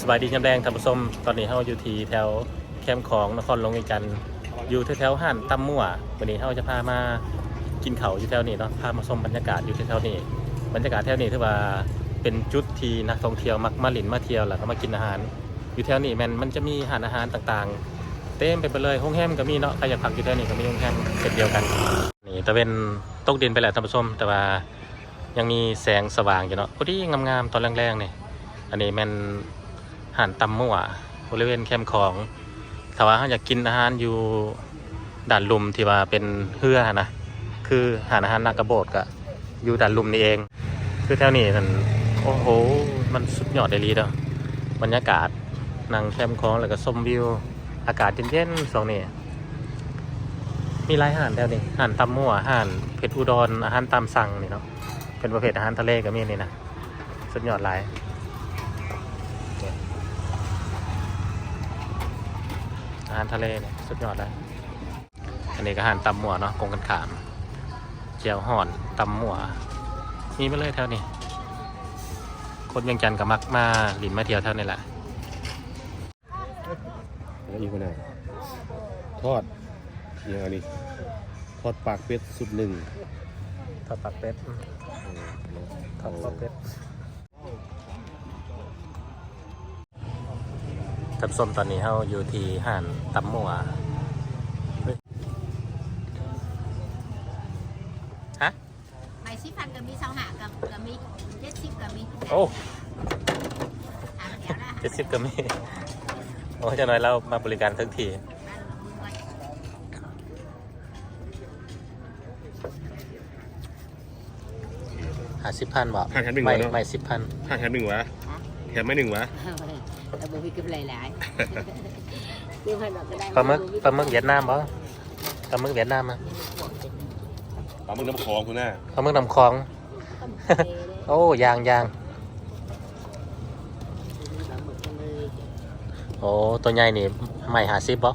สบายดีจำแดงท่านผู้ชมตอนนี้เฮาอยู่ที่แถวแคมป์ของนครหลวงอีจัน อยู่แถวๆห้านตำมั่ววันนี้เฮาจะพามากินเขาวอยู่แถวนี้เนาะพามาชมบรรยากาศอยู่แถวๆนี้บรรยากาศแถวนี้ถือว่าเป็นจุดที่นักท่องเที่ยวมักมาหลินมาเที่ยวแล้วก็มากินอาหาร อยู่แถวนี้แมันมันจะมีอาหารอาหารต่างๆ เต็มไปหมดเลยห้องแฮมก็มีเนาะใครอยากพักอยู่แถวนี้ก็มีห้องแฮมเช่นเดียวกันนี่ตะเวนตกดินไปแล้วท่านผู้ชมแต่ว่ายังมีแสงสว่างอยู่เนาะพอดีงามๆตอนแรงๆนี่ยอันนี้แมัน หารตำมั่วบริเวณแคมป์ของถ้าว่าเขาอยากกินอาหารอยู่ด่านลุมที่ว่าเป็นเฮือนะ คืออาหารอาหารนากระโบดก็อยู่ด่านลุมนี่เอง คือแถวนี้มันโอ้โห มันสุดยอดเลยลีเด้อบรรยากาศนั่งแคมป์ของแล้วก็ชมวิว อากาศเย็นๆสองนี่มีหลายอาหารแถวนี้อาหารตำมั่วอาหารเผ็ดอุดรอาหารตามสั่งนี่เนาะเป็นประเภทอาหารทะเลก็มีนี่นะสุดยอดหลาย หารทะเลเนี่ยสุดยอดแล้วอันนี้ก็อาหารตำหมัวเนาะกงกันขาม เจียวห่อนตำหมัว มีมาเลยแถวนี้คนเวียังจันทร์กับมักมาหลินมาเที่ยวแถวนี้แหละแล้วอีกคนไหนทอดอย่างอันนี้ทอดปากเป็ดสุดหนึ่งทอดปักเป็ดทอดปักเป็ด ทับส้มตอนนี้เขาอยู่ที่ห่านตำหมัวเฮ้ยฮะไม่สิพันก็มีเสาหากับก็มีเจ็ดสิบก็มีโอ้หาเดียวนะเจ็ดสิบก็มีโอ้จะน้อยเรามาบริการทั้งทีหาสิบพันบอกห้าแถมหนึ่งไม่วะเนาะไม่สิบพันห้าแถมหนึ่งวะแถมไม่หนึ่งวะ แต่บุมีกำไรหลายเรื่องให้เราก็ได้ปลาหมึกปลาหมึกเวียดนามบ่ปลาหมึกเวียดนามอะปลาหมึกน้ำคลองคุณน่ะปลาหมึกน้ำคลอง โอ้ยางยางโอ้ตัวใหญ่นี่ไม่หาสิบบ่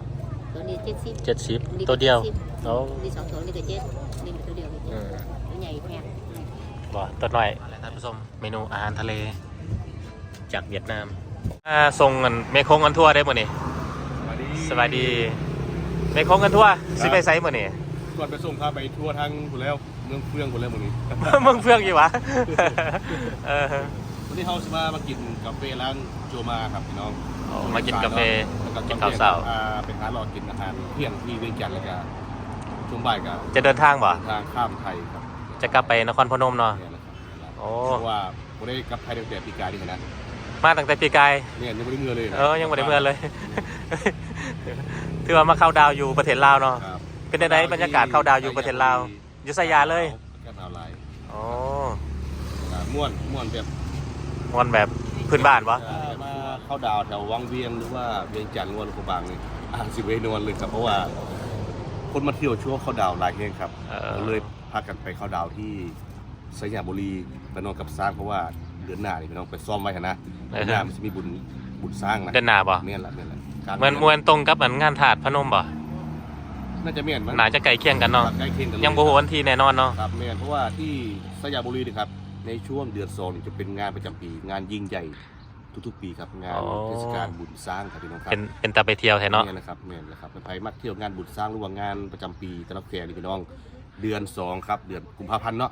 ตัวนี้เจ็ดสิบเจ็ดสิบตัวเดียวโอ้นี่สองตัวนี่ก็เจ็ดนี่ก็ตัวเดียวก็เจ็อืดมตัวใหญ่แพงบ่ตัวหน่อยท่านผู้ชมเมนูอาหารทะเล จากเวียดนาม อ่าส่งกันเมคงกันทั่วได้หมดนี่สวัสดีเมคงกันทั่วสิไปไซส์หมดนี่ก่อนไปส่งพาไปทัวร์ทางคุณแล้วเมืองเฟื่องคุณแล้วหมดนี้มึงเฟื่องอยู่วะเออวันนี้เขาจะมามากินกาแฟร้านโจมาครับพี่น้องโอ้มากินกาแฟแล้วกินข้าวเช้าอ่ไปหารอกินอาหารเที่ยงที่เวียงจันทร์แล้วก็ช่วงบ่ายก็จะเดินทางบ่ทางข้ามไทยครับจะกลับไปนครพนมเนาะเนี่ยแหละครับโอ้เพราะว่าผมได้กลับไทยตั้งแต่ปีกายนี่นะ มาตั้งแต่ปีกาย เนี่ยยังไม่ได้เงินเลยนะเออยังไม่ได้เมื่อเลย ถือว่ามาเข้าดาวอยู่ประเทศลาวเนาะ ครับเป็นได้ไหนบรรยากาศเข้าดาวอยู่ประเทศลาวอยู่สยามเลยก็ดาวไลน์โอ้อ่าม่วนม่วนแบบมวนแบบพื้นบ้านวะอ่ามาเข้าดาวแถววังเวียงหรือว่าเวียงจันทร์งวนหลวงพระบางนี่อ่างสิเวนวลเลยครับเพราะว่า คนมาเที่ยวช่วงเข้าดาวหลายแห่งครับ เออเลยพากันไปเข้าดาวที่สยามบุรีไปนอนกับสร้างเพราะว่า เดือนหน้านี่พี่น้องไปซ่อมไว้หั่นนะเดือนหน้ามันจะมีบุญบุญสร้างนะเดินหน้าบ่เมียนละเมียนละการเหมือนมวนตรงกับเหมือนงานถาดพนมบ่น่าจะเมียนมั้งน่าจะไกลเคียงกันเนาะใกล้เคียงกันเลยยังบ่ฮู้วันที่แน่นอนเนาะ ครับเมียนเพราะว่าที่สยามบุรีนะครับในช่วงเดือนสองนี่จะเป็นงานประจำปี งานยิ่งใหญ่ทุกๆปีครับงานเทศกาลบุญสร้างครับพี่น้องครับเป็นเป็นตาไปเที่ยวแท้เนาะเนี่ยนะครับเนี่ยนะครับไปมักเที่ยวงานบุญสร้างหรือว่างานประจำปีตะลับแฟนี่พี่น้อง เดือนสองครับเดือนกุมภาพันธ์เนาะ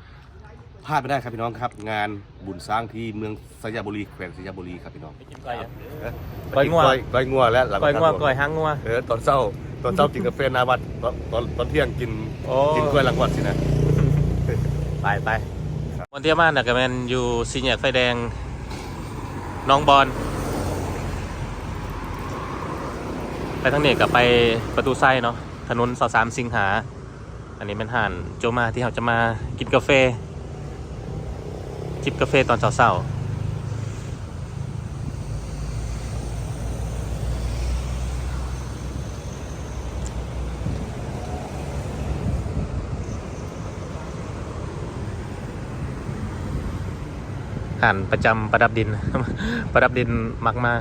พลาดไม่ได้ครับพี่น้องครับ งานบุญสร้างที่เมืองสยามบุรีแขวงสยามบุรีครับพี่น้องก้อยงัวก้อยงัวแล้วหลังก้อยงัวก้อยหางงัวเออตอนเช้าตอนเช้ากินกาแฟหนาวัดตอนตอนตอนเที่ยงกินโอ้กินกล้วยหลังวัดสินะไปไปวันเที่ยวมากน่ะก็แม่นอยู่สี่แยกไฟแดงหน้องบอลไปทางนี้ก็ไปประตูไส้เนาะถนนสสามสิงหา อันนี้เป็นห่านโจมาที่เราจะมากินกาแฟ จิบกาแฟตอนเช้าๆห่านประจำประดับดิน ประดับดินมักมา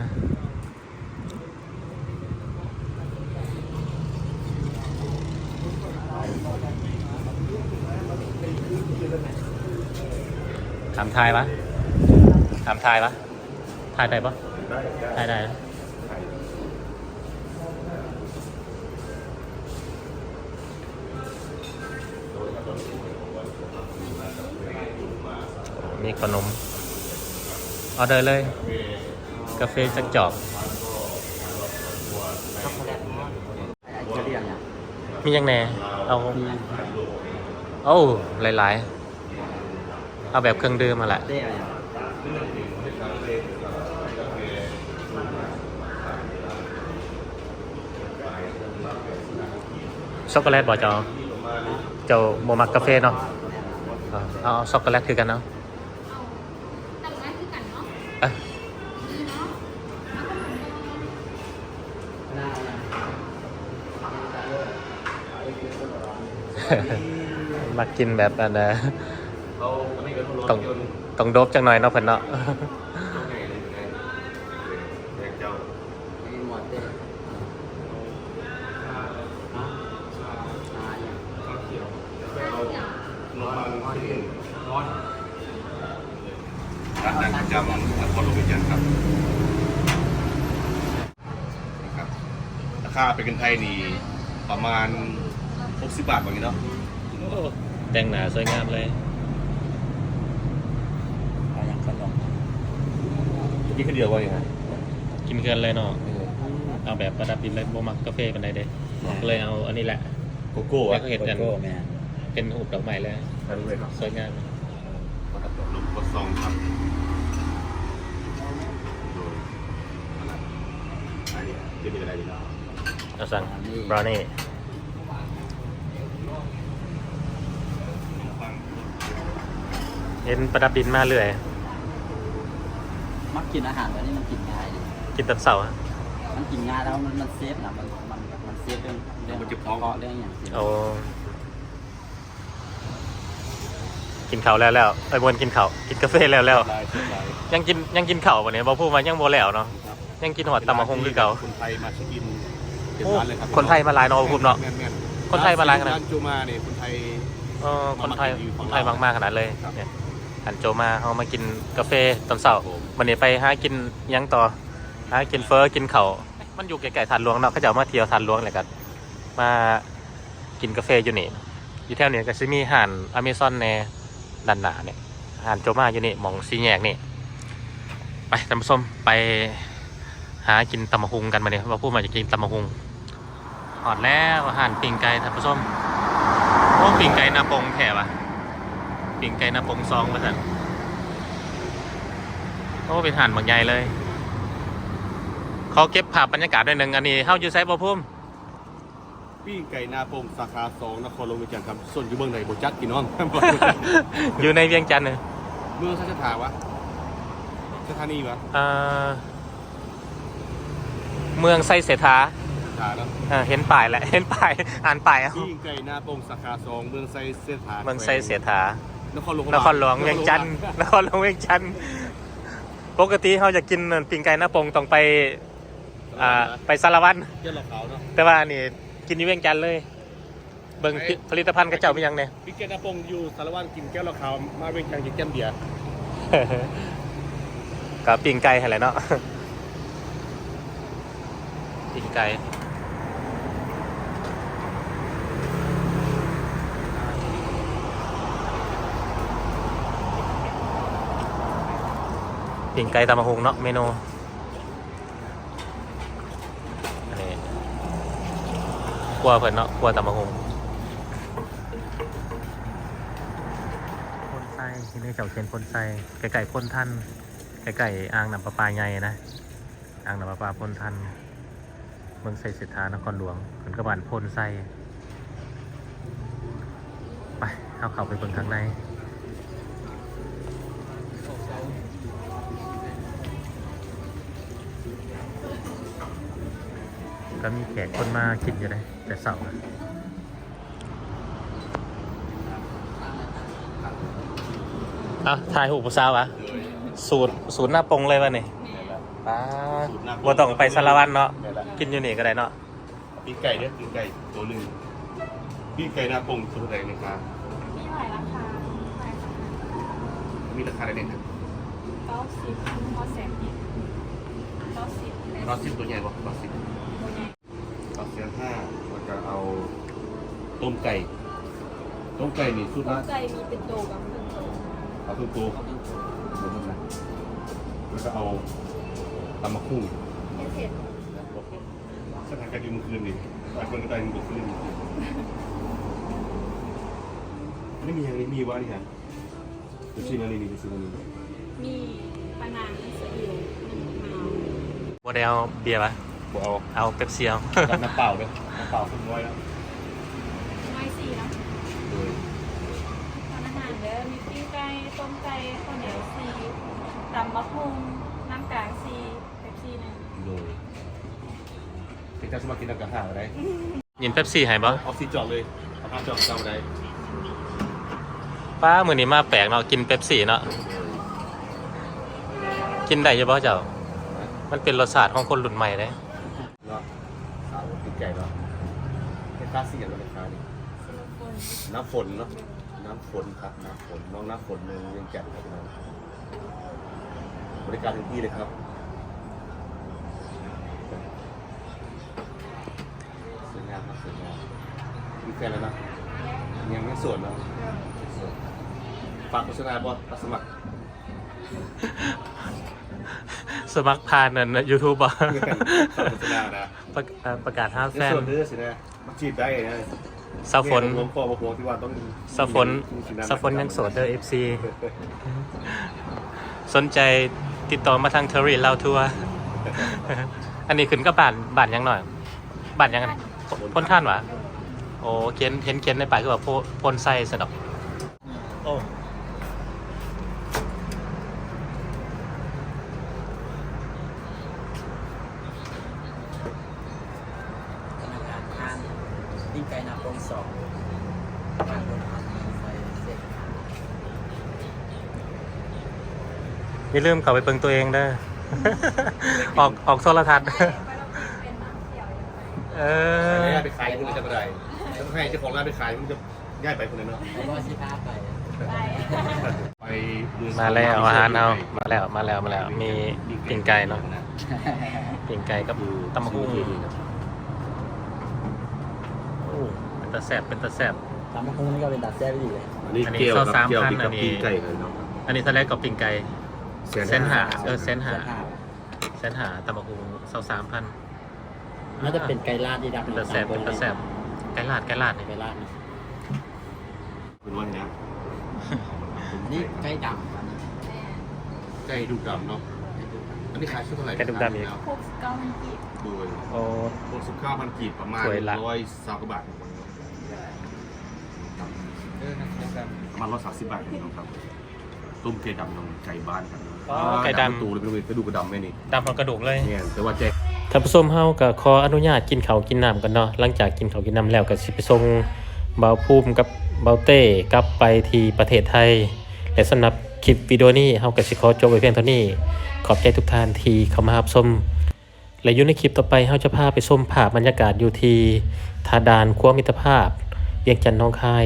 ถามทายปะถามทายปะทายได้ปะได้ได้นะมีขนมเอาเดินเลย กาแฟจักจอกช็อกโกแลตจะเรียงอะมียังแหน่เอามียังโอ้หลาย ๆ เอาแบบเครื่องดื่มมาแหละได้อะไรอะช็อกโกแลตบ่เจอเจ้าโมมักกาแฟเนาะเอาเอาช็อกโกแลตคือกันเนาะแต่งงานคือกันเนาะเอ้ยดีเนาะน่ามากินแบบอันนะ ต้องยนต์ต้องโดบจังหน่อยเนาะเพิ่นเนาะเจ้าไงเลยไงแดงเจ้ามีหมดเด้อะอ่าอย่างข้าวเขียวเอาน้ำมันขึ้นร้อนร้านดังประจำนครหลวงวิจันทร์ครับนะครับ ราคาเป็นเงินไทยนี่ประมาณ 60 บาทแบบนี้เนาะ แต่งหนาสวยงามเลย เอาอย่างขนม กินแค่เดียวว่ายังไงกินเกินเลยเนาะเอาแบบประดับดินเลยโมมักกาแฟกันได้เด้ก็เลยเอาอันนี้แหละโกโก้แล้อะวก็เห็ดกันโกโก้แม่เป็นหูปดอกไม้เลยใช่เลยครับสวยงามลูกกระซองครับอันนี้จะมีอะไรดีเนาะเอาสั่งบราวนี่เห็นประดับดินมาเรื่อย มักกินอาหารแบบนี้มันกินง่ายดิกินตอนเสาร์อะมันกินง่ายแล้วมันมันเซฟนะมันมันมันเซฟเรื่องเรื่องกระเพาะเรื่องอย่างเอากินข้าวแล้วแล้วไอ้บนกินข้าวกินกาแฟแล้วแล้วได้สบายยังกินยังกินข้าววันนี้บอพูดมายังโบแล้วเนาะครับยังกินหอดตำมะฮงคือเก่าคนไทยมาเช็คอินเป็นโอ้ร้านเลยครับคนไทยมาหลายเนาะภูมิเนาะแม่นๆคนไทยมาหลายขนาดร้านจูมาเนี่ยคนไทยเออคนไทยมากินอยู่คฝั่นงไทยลาวมากๆขนาดเลยครับเนี่ย หันโจมาเขามากินกาแฟตอนเสาร์ผมวันนี้ไปหากินหยังต่อหากินเฟอกินเขาวมันอยู่ใกล้ๆทานหลวงเนาะเขาจะเอามาเที่ยวทานหลวงเลยกันมากินกาแฟอยู่นี่อยู่แถวนี้ก็จะมีห่านอเมซอนในด้านหน้าเนี่ยห่านโจมาอยู่นี่หมองซีแยกนี่ไปท่านผู้ชมไปหากินตำมะฮุงกันมาเนี่ยว่าพูดมาจะกินตำมะฮุงหอดแล้วอาหารปิ่งไก่ท่านผู้ชมโอ้ปิ่งไก่นาปงแถบอะ ปิ่งไก่นาปงซองมาสั่นโอ้เป็นห่านบางใหญ่เลย เขาเก็บภาพบรรยากาศด้วยหนึ่งอันนี้เฮาอยู่ไซบ่พุ่มปิ้งไก่นาโปงสาขาสองนครหลวงวิจันทร์ครับ ส่วนอยู่เมืองไหนบจักพี่น้อง อยู่ในเวียงจันทน์เนี่ยเมืองสัชถาวะสถานีวะอ่าเมืองไซเสถาสถาเนาะอ่าเห็นป้ายแหละ เห็นป้าย อ่านป้ายเอาปิ้งไก่นาโปงสาขาสองเมืองไซเสถาเมืองไซเสถา นครหลวงนครหลวงเวียงจันทน์นครหลวงเวียงจันทน์ปกติเขาจะกินปิงไก่หน้าปงต้องไปอ่าไปสารวัตรเจ้าหลอกเขาเนาะแต่ว่านี่กินอยู่เวียงจันทน์เลย เบิ่งผลิตภัณฑ์กระเจ้าเป็นยังเนี่ยปิ้งไก่นาโปงอยู่สารวัตรกินแก้วหลอกเขามาเวียงจันทร์กินแก้มเบียร์กับปิงไก่อะไรเนาะปิงไก่ ปิงไก่ตำมะฮงเนาะเมนูอันนี้กลัวเพิ่นเนาะกลัวตำมะฮงพ่นไส้ที่นี่เจ้าเขียนพ่นไส้ไก่ไก่พ่นท่านไก่ไก่อ่างน้ำประปาใหญ่นะอ่างน้ำประปาพ่นทันเมืองไซเสถานครหลวงคนกระบานพ่นไส้ไปเอาเข้าไปเบิ่งข้างใน ก็มีแขกคนมากินอยู่เลยแต่เสาร์อะอะถ่ายหูผู้สาวอะสูตรสูตรหน้าปงเลยวะนี่ป้าบ่ต้องไปสารวัตรเนาะนี่แหละกินอยู่นี่ก็ได้เนาะปิ้งไก่เนี่ยปิ้งไก่ตัวหนึ่งปิ้งไก่นาโปงตัวไหนนะครับมีหลายราคาหลายราคามีราคาอะไรเนี่ยครับเก้าสิบพอแสนเอ็ดก้าสิบเลยรอซิมตัวใหญ่บ่รอซิมรอเสีย ห้าแล้วก็เอาต้มไก่ต้มไก่นี่สุดละไก่มีเป็นโตกับเป็นโตเอาคือตัวเขาเป็นตัวเดี๋ยวมันนะแล้วก็เอาตำมะคุ้งเผ็ดสถานการณ์อยู่เมื่อคืนนี่หลายคนก็ตายเมื่อคืนไม่มีอย่างนี้มีวะนี่ฮะจะซื้อมานี่นี่จะซื้อมานี่ๆมีปลาหนังสะอิวน้ำมะนาวโมเดลเบียร์ปะ บ่เอาเอาเป๊ปซี่เอากับน้ำเปล่าเลยน้ำเปล่าคุณน้อยแล้วน้อยสี่เนาะโดยทานอาหารเด้อมีปิ้งไก่ต้มไก่ข้าวเหนียวสี่ตำมะพุงน้ำกลางสี่เป๊ปซี่หนึ่งโดยเป็นการสมัครกินน้ำกระห่างอะไรยินเป๊ปซี่ให้ปะเอาซีจอดเลยเอาผ้าจอดจำอะไรป้ามือนี้มาแปลกเนาะกินเป๊ปซี่เนาะกินได้อยังบ่เจ้า มันเป็นรสชาติของคนรุ่นใหม่เลยเนาะ สาวติดไก่เนาะเป็นคลาสสิกอย่างไรคลานี่ซิลิโคนน้ำฝนเนาะน้ำฝนครับน้ำฝนน้องน้ำฝนเมืองเวียงแก่นครับพี่น้องบริการถึงที่เลยครับสวยงามครับสวยงามมีแฟนแล้วนะยังไม่โสดเนาะโสดฝากโฆษณาบอสรับสมัครสมัครผ่านนั่นยูทูบอะฝากโฆษณานะ ประเอ่อประกาศห้าแฟแฟนนเด้อสินะมาจีบได้นะซาฝนรวมคอมาพวงที่ว่าต้องซาฝนซาฝนยังโสดเด้อเอฟซีสนใจติดต่อมาทางเทอรี่เล่าทัวร์ อันนี้ขึ้นก็บ้านบ้านยังหน่อยบ้านยังไงพ้นท่านวะโอ้เขียนเห็นเขียนในป่ายคือแบบพ่นไส้สนับโอ้ ธนาคารทานปิ้งไก่น้ำปรุงสองทานบนทานใส่เสร็จ อย่าลืมเข้าไปเปิงตัวเองเด้อ ออกออกโทรทัศน์เป็นน้ำเขียวเอไม่อได้ไปขายคุณจะไม่ได้ต้องให้เจ้าของร้านไปขายมันจะง่ายไปคนนึงเนาะแล้วก็ชิพาไปไปไปเองมาแล้วอาหารเอามาแล้วมาแล้วมาแล้ว มีปิ่งไก่เนาะปิ่งไก่กับตำมะกุ้งโอ้เป็นตะแสบเป็นตะแสบ ตำมะฮุ่งนี่ก็เป็นดัดแซ่บดีเลยอันนี้อันนี้เกลียวครับข้าวสามเกลียวพันติดกับอันนี้ปีไก่เลยเนาะอันนี้ทะเลกับปิ่งไก่ เซนหาเออเซนหา เส้นห้าเซนหาตำมะกุ้งเสาสามพันน่าจะเป็นไก่ลาดที่ดับเป็นตะแสบเป็นตะแสบไก่ลาดไก่ลาดนี่ไก่ลาดนี่เป็นว่าไงนะอันนี้ไก่ดำอันนี้ไก่ดูดำเนาะอันนี้ขายชุดเท่าไหร่ไก่ดุดำอีกหกสิบเก้าพันกีบโดยโอ้หกสิบเก้าพันกีบประมาณสวยละร้อยสามกว่าบาทเออนะครับประมาณร้อยสามสิบบาทครับ ต้มไก่ดำน้องไก่บ้านครับ อ๋อไก่ดำตูเลยเป็นกระดูกกระดำไหมนี่ดำของกระดูกเลยเนี่ยแต่ว่าแจ็คท่านผู้ชมเฮาก็ขออนุญาตกินข้าวกินน้ำกันเนาะหลังจากกินข้าวกินน้ำแล้วก็สิไปส่งเบาภูมิกับเบาเต้กลับไปที่ประเทศไทย และสำหรับคลิปวิดีโอนี้เฮาก็สิขอจบไว้เพียงเท่านี้ ขอบใจทุกท่านที่เข้ามารับชมและอยู่ในคลิปต่อไปเฮาจะพาไปชมภาพบรรยากาศอยู่ที่ทาดานครัวมิตรภาพเวียงจันทน์หน้องคาย